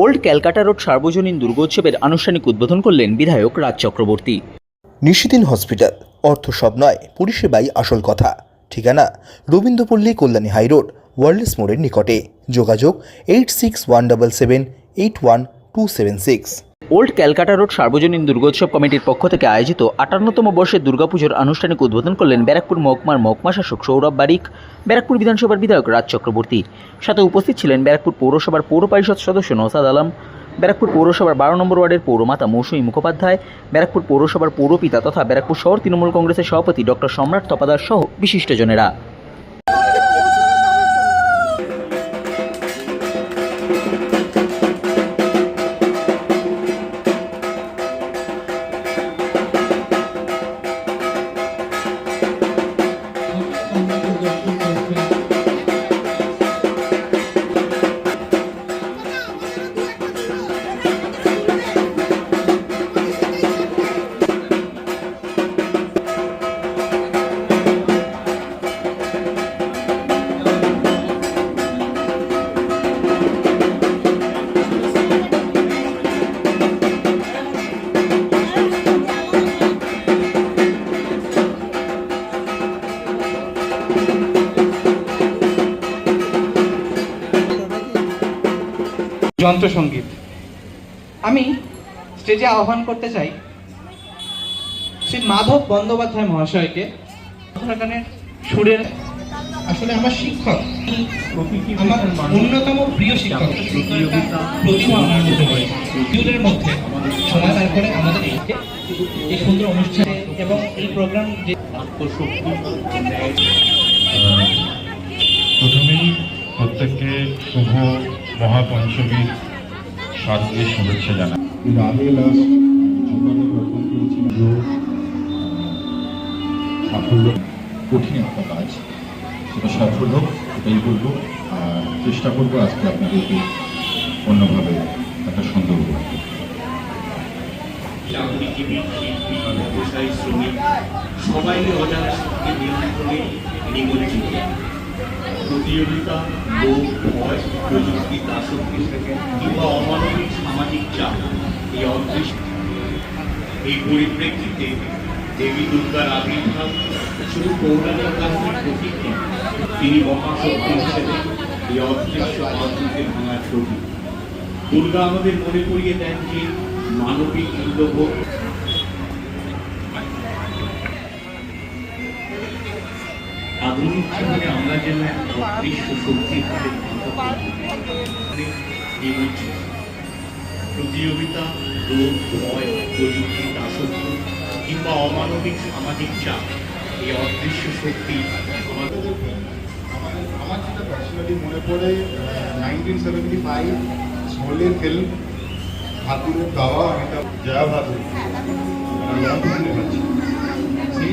Old Calcutta road সার্বজনীন দুর্গোৎসবের আনুষ্ঠানিক উদ্বোধন করলেন বিধায়ক রাজ চক্রবর্তী। নিশিদিন হসপিটাল, অর্থ সব নয়, পরিষেবাই আসল কথা। ঠিকানা, রবীন্দ্রপল্লী কল্যাণী হাইরোড ওয়ার্ল্ডস মোড়ের নিকটে। যোগাযোগ, eight six one double seven, eight one two seven six. Old Calcutta road সার্বজনীন দুর্গোৎসব কমিটির পক্ষ থেকে আয়োজিত আটান্নতম বর্ষের দুর্গাপুজোর আনুষ্ঠানিক উদ্বোধন করলেন ব্যারাকপুর মহকুমার মহকুমা শাসক সৌরভ বারিক, ব্যারাকপুর বিধানসভার বিধায়ক রাজ চক্রবর্তী। সাথে উপস্থিত ছিলেন ব্যারাকপুর পৌরসভার পৌর পরিষদ সদস্য নৌসাদ আলম, ব্যারাকপুর পৌরসভার বারো নম্বর ওয়ার্ডের পৌরমাতা মৌসুমী মুখোপাধ্যায়, ব্যারাকপুর পৌরসভার পৌরপিতা তথা ব্যারাকপুর শহর তৃণমূল কংগ্রেসের সভাপতি ডক্টর সম্রাট তপাদার সহ বিশিষ্টজনেরা। যন্ত্রসঙ্গীত আমি স্টেজে আহ্বান করতে চাই শ্রী মাধব বন্দ্যোপাধ্যায় মহাশয়কে। গানের সুরের আসলে আমার শিক্ষক আমার অন্যতম প্রিয় শিক্ষক স্কুলের মধ্যে সময় বার করে আমাদের এই এই সুন্দর অনুষ্ঠানে এবং এই প্রোগ্রাম যে প্রথমেই প্রত্যেককে শুভ মহাপঞ্চমীর সার্বিক শুভেচ্ছা জানাই। এর আগে লাস্ট সাফল্য। কঠিন একটা কাজ। সেটা সফল হোক এটাই বলব। আর চেষ্টা করব আজকে আপনাদেরকে অন্যভাবে একটা সুন্দর শ্রমিক। সবাই অজানা শক্তি নিয়ন্ত্রণে নিমজ্জিত প্রতিযোগিতা, লোভ, ভয় প্রযুক্তি কিংবা অমানবিক সামাজিক চাপ, এই অদৃশ্য এই পরিপ্রেক্ষিতে দেবী দুর্গার আবির্ভাব শুধু পৌরাণিক কাহিনীর প্রতীক তিনি মহাশক্তি হিসেবে এই অদৃশ্য বান্ধবকে ভাঙার প্রতীক। দুর্গা আমাদের মনে করিয়ে দেন যে মানবিক মূল্যবোধ আধুনিক জীবনে আমরা যেন অদৃশ্য শক্তির হাতে প্রতিযোগিতা রোগ ভয় প্রযুক্তি দাসত্ব কিংবা অমানবিক সামাজিক চাপ এই অদৃশ্য শক্তি আমাদের আমাদের আমার যেটা পার্সোনালি মনে পড়ে নাইনটিন সেভেন্টি ফাইভ স্মলের ফিল্ম ঠাকুরের গাওয়া অমিতাভ জয়া ভাদুর সেই